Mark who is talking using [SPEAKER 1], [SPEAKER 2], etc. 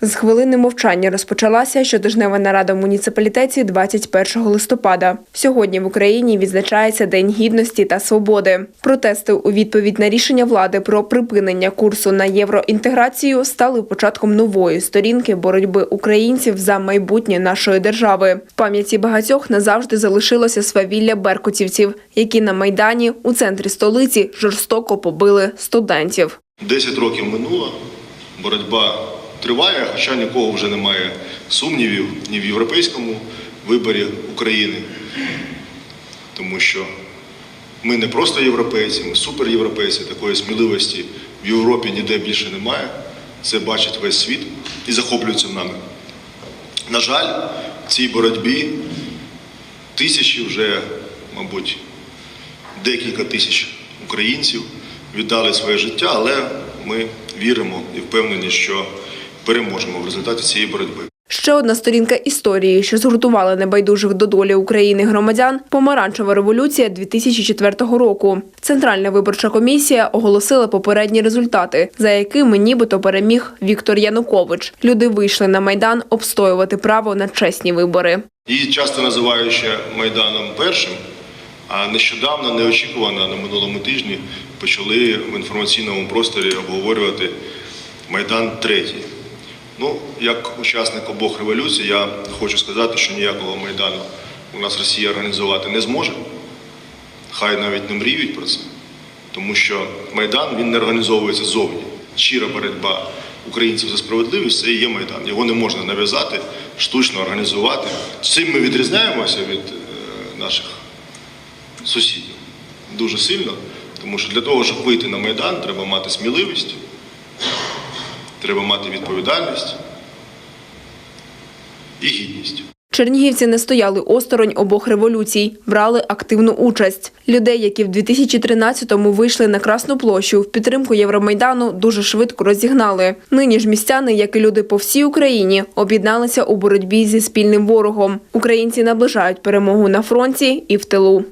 [SPEAKER 1] З хвилини мовчання розпочалася щотижнева нарада в муніципалітеті 21 листопада. Сьогодні в Україні відзначається День гідності та свободи. Протести у відповідь на рішення влади про припинення курсу на євроінтеграцію стали початком нової сторінки боротьби українців за майбутнє нашої держави. В пам'яті багатьох назавжди залишилося свавілля беркутівців, які на майдані у центрі столиці жорстоко побили студентів.
[SPEAKER 2] Десять років минуло, боротьба триває, хоча нікого вже немає сумнівів ні в європейському виборі України, тому що ми не просто європейці, ми суперєвропейці, такої сміливості в Європі ніде більше немає. Це бачить весь світ і захоплюється нами. На жаль, в цій боротьбі тисячі вже, мабуть, декілька тисяч українців віддали своє життя, але ми віримо і впевнені, що переможемо в результаті цієї боротьби.
[SPEAKER 1] Ще одна сторінка історії, що згуртувала небайдужих до долі України громадян – помаранчева революція 2004 року. Центральна виборча комісія оголосила попередні результати, за якими нібито переміг Віктор Янукович. Люди вийшли на майдан обстоювати право на чесні вибори.
[SPEAKER 2] Її часто називають ще Майданом першим, а нещодавно, неочікувано на минулому тижні почали в інформаційному просторі обговорювати Майдан третій. Ну, як учасник обох революцій, я хочу сказати, що ніякого Майдану у нас Росія організувати не зможе. Хай навіть не мріють про це, тому що Майдан він не організовується зовні. Щира боротьба українців за справедливість це і є Майдан. Його не можна нав'язати, штучно організувати. Цим ми відрізняємося від е, наших сусідів дуже сильно, тому що для того, щоб вийти на Майдан, треба мати сміливість, треба мати відповідальність і гідність.
[SPEAKER 1] Чернігівці не стояли осторонь обох революцій, брали активну участь. Людей, які в 2013-му вийшли на Красну площу в підтримку Євромайдану, дуже швидко розігнали. Нині ж містяни, як і люди по всій Україні, об'єдналися у боротьбі зі спільним ворогом. Українці наближають перемогу на фронті і в тилу.